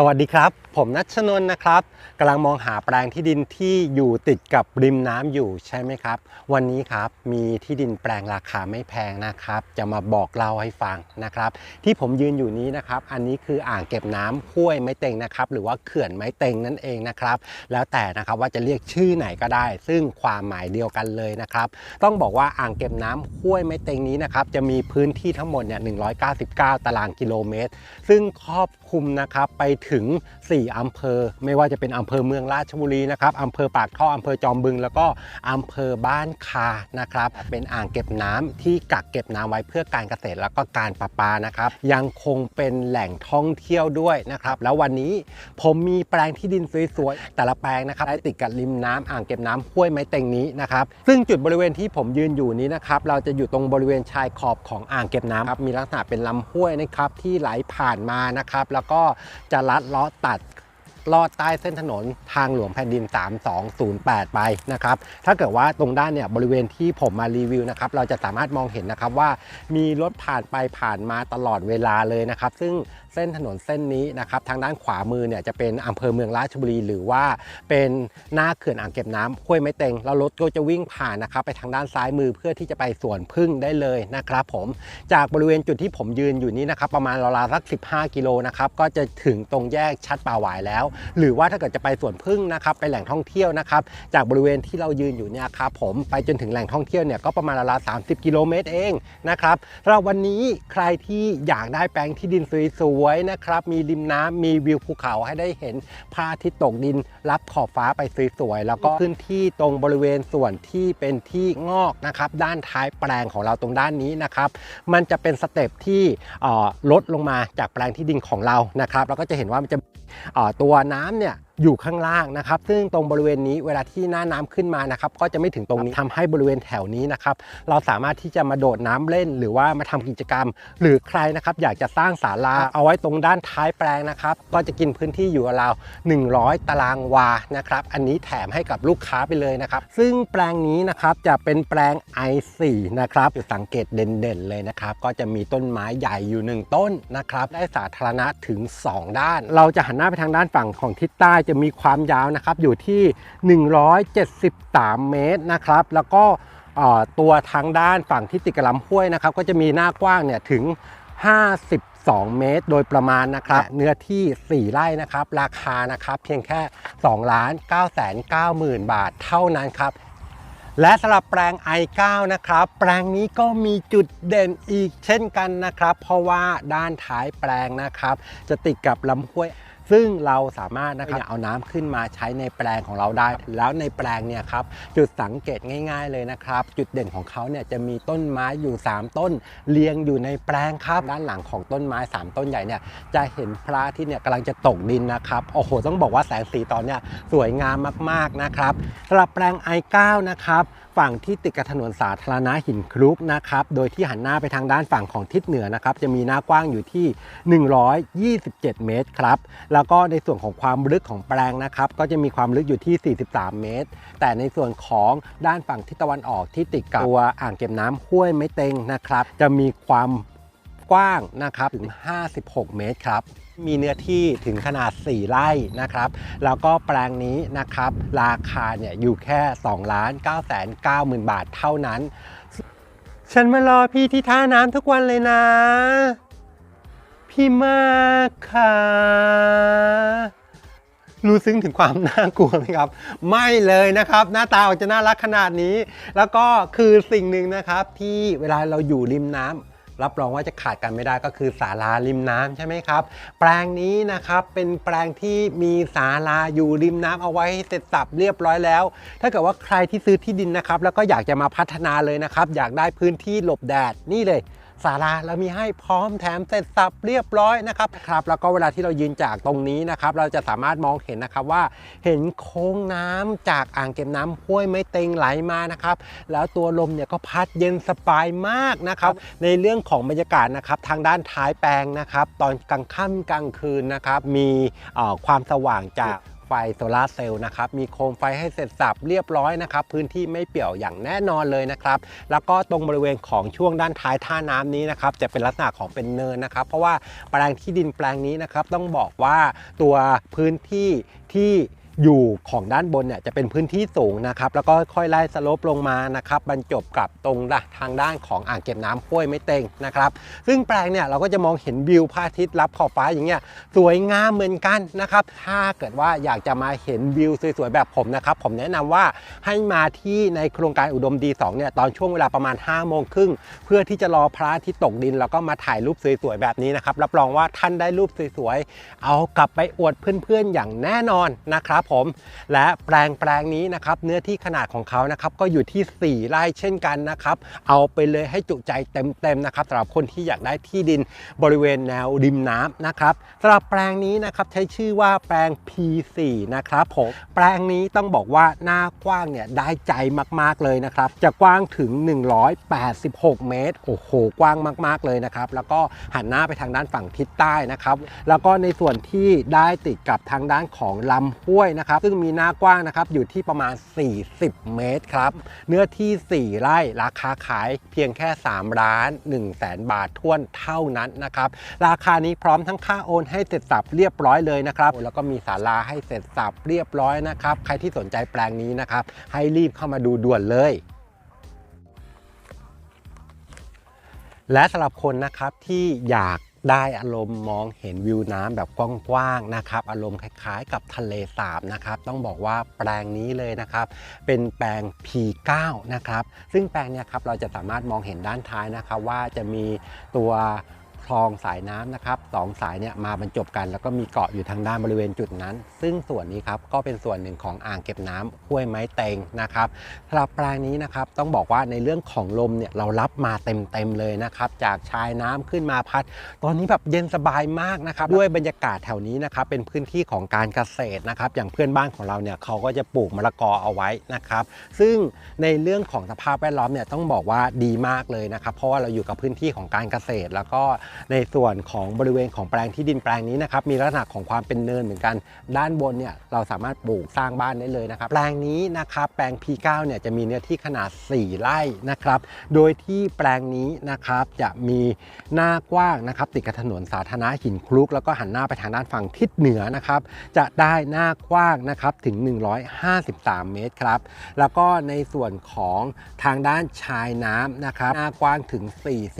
สวัสดีครับ ผมนัชนน์นะครับกำลังมองหาแปลงที่ดินที่อยู่ติดกับริมน้ำอยู่ใช่ไหมครับ วันนี้ครับมีที่ดินแปลงราคาไม่แพงนะครับ จะมาบอกเล่าให้ฟังนะครับ ที่ผมยืนอยู่นี้นะครับ อันนี้คืออ่างเก็บน้ำห้วยไม้เต็งนะครับ หรือว่าเขื่อนไม้เต็งนั่นเองนะครับ แล้วแต่นะครับว่าจะเรียกชื่อไหนก็ได้ ซึ่งความหมายเดียวกันเลยนะครับ ต้องบอกว่าอ่างเก็บน้ำห้วยไม้เต็งนี้นะครับจะมีพื้นที่ทั้งหมดเนี่ย199 ตารางกิโลเมตร ซึ่งครอบคลุมนะครับไปถึง4 อำเภอ ไม่ว่าจะเป็นอำเภอเมืองราชบุรีนะครับอำเภอปากท่ออำเภอจอมบึง แล้วก็อำเภอบ้านคานะครับ เป็นอ่างเก็บน้ำที่กักเก็บน้ำไว้เพื่อการเกษตรแล้วก็การประปานะครับ ยังคงเป็นแหล่งท่องเที่ยวด้วยนะครับ แล้ววันนี้ผมมีแปลงที่ดินสวยๆแต่ละแปลงนะครับได้ติดกับริมน้ำอ่างเก็บน้ำห้วยไม้เต็งนี้นะครับ ซึ่งจุดบริเวณที่ผมยืนอยู่นี้นะครับ เราจะอยู่ตรงบริเวณชายขอบของอ่างเก็บน้ำครับมีลักษณะเป็นลำห้วยนะครับที่ไหลผ่านมานะครับ แล้วก็จะลัดดล้อตัดลอดใต้เส้นถนนทางหลวงแผ่นดิน 3208 ไปนะครับ ถ้าเกิดว่าตรงด้านเนี่ยบริเวณที่ผมมารีวิวนะครับ เราจะสามารถมองเห็นนะครับว่ามีรถผ่านไปผ่านมาตลอดเวลาเลยนะครับ ซึ่งเส้นถนนเส้นนี้นะครับทางด้านขวามือเนี่ยจะเป็นอำเภอเมืองราชบุรี หรือว่าเป็นหน้าเขื่อนอ่างเก็บน้ำห้วยไม้เต็งแล้วรถก็จะวิ่งผ่านนะครับไปทางด้านซ้ายมือเพื่อที่จะไปสวนพึ่งได้เลยนะครับผมจากบริเวณจุดที่ผมยืนอยู่นี้นะครับประมาณราวๆสัก 15 กิโลนะครับก็จะถึงตรงแยกชัดป่าหวายแล้ว หรือว่าถ้าเกิดจะไปสวนพึ่งนะครับไปแหล่งท่องเที่ยวนะครับจากบริเวณที่เรายืนอยู่เนี่ยครับผมไปจนถึงแหล่งท่องเที่ยวเนี่ยก็ประมาณราวๆ30 กิโลเมตรเองนะครับสำหรับวันนี้ใครที่อยากได้แปลงที่ดินสวยวยนะครับ มีริมน้ำมีวิวภูเขาให้ได้เห็นพระอาทิตย์ตกดินรับขอบฟ้าไปสวยๆ แล้วก็พื้นที่ตรงบริเวณส่วนที่เป็นที่งอกนะครับ ด้านท้ายแปลงของเราตรงด้านนี้นะครับ มันจะเป็นสเต็ปที่ลดลงมาจากแปลงที่ดินของเรานะครับแล้วก็จะเห็นว่ามันจะตัวน้ำเนี่ย อยู่ข้างล่างนะครับ ซึ่งตรงบริเวณนี้เวลาที่หน้าน้ำขึ้นมานะครับ ก็จะไม่ถึงตรงนี้ทำให้บริเวณแถวนี้นะครับ เราสามารถที่จะมาโดดน้ำเล่น หรือว่ามาทำกิจกรรม หรือใครนะครับอยากจะสร้างศาลาเอาไว้ตรงด้านท้ายแปลงนะครับ ก็จะกินพื้นที่อยู่ราวๆ100 ตารางวานะครับ อันนี้แถมให้กับลูกค้าไปเลยนะครับ ซึ่งแปลงนี้นะครับจะเป็นแปลง i4 นะครับจุดสังเกตเด่นๆเลยนะครับ ก็จะมีต้นไม้ใหญ่อยู่ 1 ต้นนะครับ ได้สาธารณะถึง 2 ด้าน เราจะหันหน้าไปทางด้านฝั่งของทิศใต้จะมีความยาวนะครับอยู่ที่ 173 เมตรนะครับ แล้วก็เอ่อตัวทางด้านฝั่งที่ติดกับลำห้วยนะครับ ก็จะมีหน้ากว้างเนี่ยถึง 52 เมตร โดยประมาณนะครับ เนื้อที่ 4 ไร่นะครับ ราคานะครับเพียงแค่2ล้าน9แสน9หมื่นบาทเท่านั้นครับและสำหรับแปลง i9 นะครับ แปลงนี้ก็มีจุดเด่นอีกเช่นกันนะครับ เพราะว่าด้านท้ายแปลงนะครับ จะติดกับลำห้วย ซึ่งเราสามารถนะครับเอาน้ำขึ้นมาใช้ในแปลงของเราได้ แล้วในแปลงเนี่ยครับจุดสังเกตง่าย ๆเลยนะครับ จุดเด่นของเขาเนี่ยจะมีต้นไม้อยู่ 3 ต้น เรียงอยู่ในแปลงครับ ด้านหลังของต้นไม้ 3 ต้นใหญ่เนี่ยจะเห็นพระอาทิตย์เนี่ยกำลังจะตกดินนะครับโอ้โหต้องบอกว่าแสงสีตอนเนี้ยสวยงามมากๆนะครับสำหรับแปลง i9 นะครับ ฝั่งที่ติดกับถนนสาธารณะหินคลุกนะครับ โดยที่หันหน้าไปทางด้านฝั่งของทิศเหนือนะครับ จะมีหน้ากว้างอยู่ที่ 127 เมตรครับ แล้วก็ในส่วนของความลึกของแปลงนะครับ ก็จะมีความลึกอยู่ที่ 43 เมตร แต่ในส่วนของด้านฝั่งทิศตะวันออกที่ติดกับตัวอ่างเก็บน้ำห้วยไม้เต็งนะครับ จะมีความกว้างนะครับถึง 56 เมตรครับ มีเนื้อที่ถึงขนาด 4 ไร่นะครับ แล้วก็แปลงนี้นะครับ ราคาเนี่ยอยู่แค่2ล้าน9แสน9หมื่นบาทเท่านั้น ฉันมารอพี่ที่ท่าน้ำทุกวันเลยนะ พี่มากค่ะ รู้ซึ้งถึงความน่ากลัวไหมครับ ไม่เลยนะครับ หน้าตาออกจะน่ารักขนาดนี้ แล้วก็คือสิ่งหนึ่งนะครับที่เวลาเราอยู่ริมน้ำ รับรองว่าจะขาดกันไม่ได้ก็คือศาลาริมน้ำใช่ไหมครับ แปลงนี้นะครับเป็นแปลงที่มีศาลาอยู่ริมน้ำเอาไว้เสร็จสับเรียบร้อยแล้ว ถ้าเกิดว่าใครที่ซื้อที่ดินนะครับ แล้วก็อยากจะมาพัฒนาเลยนะครับ อยากได้พื้นที่หลบแดดนี่เลย ศาลาเรามีให้พร้อมแถมเสร็จสับเรียบร้อยนะครับครับ แล้วก็เวลาที่เรายืนจากตรงนี้นะครับ เราจะสามารถมองเห็นนะครับว่าเห็นโค้งน้ำจากอ่างเก็บน้ำห้วยไม้เต็งไหลมานะครับ แล้วตัวลมเนี่ยก็พัดเย็นสบายมากนะครับ ในเรื่องของบรรยากาศนะครับทางด้านท้ายแปลงนะครับ ตอนกลางค่ำกลางคืนนะครับ มีเอ่อความสว่างจาก ไฟโซลาร์เซลล์นะครับมีโคมไฟให้เสร็จสับเรียบร้อยนะครับพื้นที่ไม่เปี่ยวอย่างแน่นอนเลยนะครับแล้วก็ตรงบริเวณของช่วงด้านท้ายท่าน้ำนี้นะครับจะเป็นลักษณะของเป็นเนินนะครับ เพราะว่าแปลงที่ดินแปลงนี้นะครับต้องบอกว่าตัวพื้นที่ที่ อยู่ของด้านบนเนี่ยจะเป็นพื้นที่สูงนะครับแล้วก็ค่อยไล่สโลปลงมานะครับบรรจบกับตรงทางด้านของอ่างเก็บน้ำห้วยไม่เต็งนะครับซึ่งแปลงเนี่ยเราก็จะมองเห็นวิวพระอาทิตย์รับขอบฟ้าอย่างเงี้ยสวยงามเหมือนกันนะครับถ้าเกิดว่าอยากจะมาเห็นวิวสวยๆแบบผมนะครับผมแนะนำว่าให้มาที่ในโครงการอุดมดี2เนี่ยตอนช่วงเวลาประมาณ5้าโมงครึ่งเพื่อที่จะรอพระอาทิตย์ตกดิน แล้วก็มาถ่ายรูปสวยๆแบบนี้นะครับรับรองว่าท่านได้รูปสวยๆเอากลับไปอวดเพื่อนๆอย่างแน่นอนนะครับผม และแปลงแปลงนี้นะครับเนื้อที่ขนาดของเขานะครับก็อยู่ที่ 4 ไร่เช่นกันนะครับ เอาไปเลยให้จุใจเต็มๆนะครับสำหรับคนที่อยากได้ที่ดินบริเวณแนวริมน้ำนะครับสำหรับแปลงนี้นะครับใช้ชื่อว่าแปลง P4 นะครับผมแปลงนี้ต้องบอกว่าหน้ากว้างเนี่ยได้ใจมากๆเลยนะครับจะกว้างถึง 186 เมตรโอ้โหกว้างมาก ๆเลยนะครับแล้วก็หันหน้าไปทางด้านฝั่งทิศใต้นะครับแล้วก็ในส่วนที่ได้ติดกับทางด้านของลำห้วยนะครับ ซึ่งมีหน้ากว้างนะครับอยู่ที่ประมาณ 40 เมตรครับ เนื้อที่ 4 ไร่ราคาขายเพียงแค่ 3 ล้าน1แสนบาทท้วนเท่านั้นนะครับ ราคานี้พร้อมทั้งค่าโอนให้เสร็จสับเรียบร้อยเลยนะครับ แล้วก็มีศาลาให้เสร็จสับเรียบร้อยนะครับ ใครที่สนใจแปลงนี้นะครับ ให้รีบเข้ามาดูด่วนเลยและสำหรับคนนะครับที่อยาก ได้อารมณ์มองเห็นวิวน้ำแบบกว้างๆนะครับ อารมณ์คล้ายๆ กับทะเลสาบนะครับ ต้องบอกว่าแปลงนี้เลยนะครับ เป็นแปลง P9 นะครับ ซึ่งแปลงเนี้ยครับเราจะสามารถมองเห็นด้านท้ายนะครับ ว่าจะมีตัว ลองสายน้ำนะครับสองสายเนี่ยมาบรรจบกัน แล้วก็มีเกาะอยู่ทางด้านบริเวณจุดนั้น ซึ่งส่วนนี้ครับก็เป็นส่วนหนึ่งของอ่างเก็บน้ำห้วยไม้เตงนะครับสำหรับแปลงนี้นะครับต้องบอกว่าในเรื่องของลมเนี่ยเรารับมาเต็มๆเลยนะครับจากชายน้ำขึ้นมาพัด ตอนนี้แบบเย็นสบายมากนะครับด้วยบรรยากาศแถวนี้นะครับเป็นพื้นที่ของการเกษตรนะครับอย่างเพื่อนบ้านของเราเนี่ยเขาก็จะปลูกมะละกอเอาไว้นะครับซึ่งในเรื่องของสภาพแวดล้อมเนี่ยต้องบอกว่าดีมากเลยนะครับเพราะว่าเราอยู่กับพื้นที่ของการเกษตรแล้วก็ในส่วนของบริเวณของแปลงที่ดินแปลงนี้นะครับมีลักษณะของความเป็นเนินเหมือนกัน ด้านบนเนี่ยเราสามารถปลูกสร้างบ้านได้เลยนะครับแปลงนี้นะครับแปลง P9 เนี่ยจะมีเนื้อที่ขนาด 4 ไร่นะครับโดยที่แปลงนี้นะครับจะมีหน้ากว้างนะครับติดกับถนนสาธารณะหินคลุก แล้วก็หันหน้าไปทางด้านฝั่งทิศเหนือนะครับจะได้หน้ากว้างนะครับถึง 153 เมตรครับแล้วก็ในส่วนของทางด้านชายน้ำนะครับหน้ากว้างถึง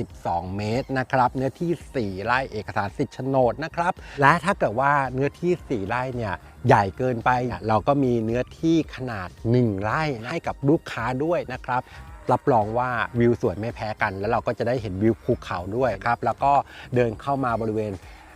42 เมตรนะครับเนื้อที่ 4 ไร่เอกสารสิทธิ์โฉนดนะครับ และถ้าเกิดว่าเนื้อที่ 4 ไร่เนี่ยใหญ่เกินไป เราก็มีเนื้อที่ขนาด 1 ไร่ให้กับลูกค้าด้วยนะครับรับรองว่าวิวสวยไม่แพ้กัน แล้วเราก็จะได้เห็นวิวภูเขาด้วยครับแล้วก็เดินเข้ามาบริเวณ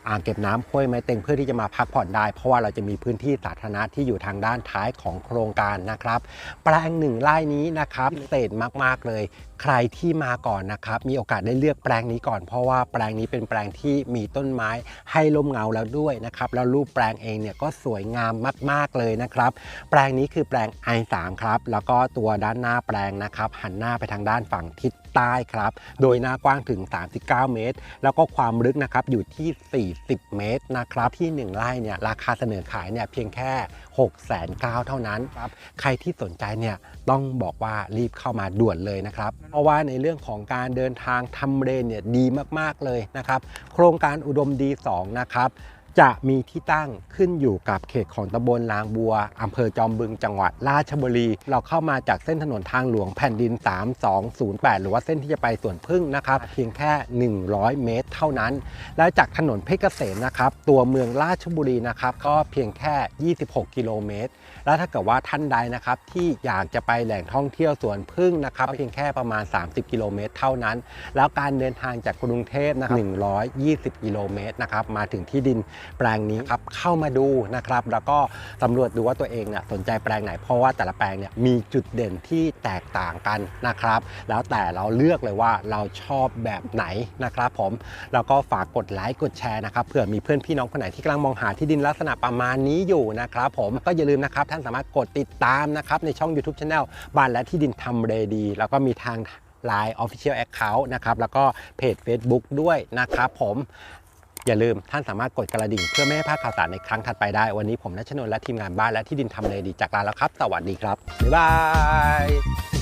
อ่างเก็บน้ำห้วยไม้เต็งเพื่อที่จะมาพักผ่อนได้ เพราะว่าเราจะมีพื้นที่สาธารณะที่อยู่ทางด้านท้ายของโครงการนะครับ แปลงหนึ่งไร่นี้นะครับพิเศษมาก ๆ เลย ใครที่มาก่อนนะครับ มีโอกาสได้เลือกแปลงนี้ก่อน เพราะว่าแปลงนี้เป็นแปลงที่มีต้นไม้ให้ลมเงาแล้วด้วยนะครับ แล้วรูปแปลงเองเนี่ยก็สวยงามมาก ๆ เลยนะครับ แปลงนี้คือแปลง i3 ครับ แล้วก็ตัวด้านหน้าแปลงนะครับ หันหน้าไปทางด้านฝั่งทิศ ใต้ครับ โดยหน้ากว้างถึง 39 เมตร แล้วก็ความลึกนะครับอยู่ที่ 40 เมตรนะครับ ที่ 1 ไร่เนี่ยราคาเสนอขายเนี่ยเพียงแค่6 9 0 0 0เท่านั้นครับ ใครที่สนใจเนี่ยต้องบอกว่ารีบเข้ามาด่วนเลยนะครับ เพราะว่าในเรื่องของการเดินทางทำเลเนี่ยดีมากๆเลยนะครับ โครงการอุดมดี2นะครับ จะมีที่ตั้งขึ้นอยู่กับเขตของตำบลลางบัวอำเภอจอมบึงจังหวัดราชบุรี เราเข้ามาจากเส้นถนนทางหลวงแผ่นดิน 3208 หรือว่าเส้นที่จะไปสวนพึ่งนะครับ เพียงแค่ 100 เมตร เท่านั้น แล้วจากถนนเพชรเกษมนะครับ ตัวเมืองราชบุรีนะครับก็เพียงแค่ 26 กิโลเมตร แล้วถ้าเกิดว่าท่านใดนะครับที่อยากจะไปแหล่งท่องเที่ยวสวนพึ่งนะครับเพียงแค่ประมาณ 30 กิโลเมตร เท่านั้น แล้วการเดินทางจากกรุงเทพนะครับ120 กิโลเมตรนะครับมาถึงที่ดินแปลงนี้ครับเข้ามาดูนะครับ แล้วก็สำรวจดูว่าตัวเองเนี่ยสนใจแปลงไหนเพราะว่าแต่ละแปลงเนี่ยมีจุดเด่นที่แตกต่างกันนะครับ แล้วแต่เราเลือกเลยว่าเราชอบแบบไหนนะครับผมแล้วก็ฝากกดไลค์กดแชร์นะครับเผื่อมีเพื่อนพี่น้องคนไหนที่กำลังมองหาที่ดินลักษณะประมาณนี้อยู่นะครับ ผมก็อย่าลืมนะครับท่านสามารถกดติดตามนะครับในช่อง YouTube Channel บ้านและที่ดินทำเรดี แล้วก็มีทาง Line Official Account นะครับ แล้วก็เพจ Facebook ด้วยนะครับผม อย่าลืมท่านสามารถกดกระดิ่งเพื่อไม่ให้พลาดข่าวสารในครั้งถัดไปได้ วันนี้ผมนัชนนท์และทีมงานบ้านและที่ดินทำเลดีจากลาแล้วครับ สวัสดีครับ บ๊ายบาย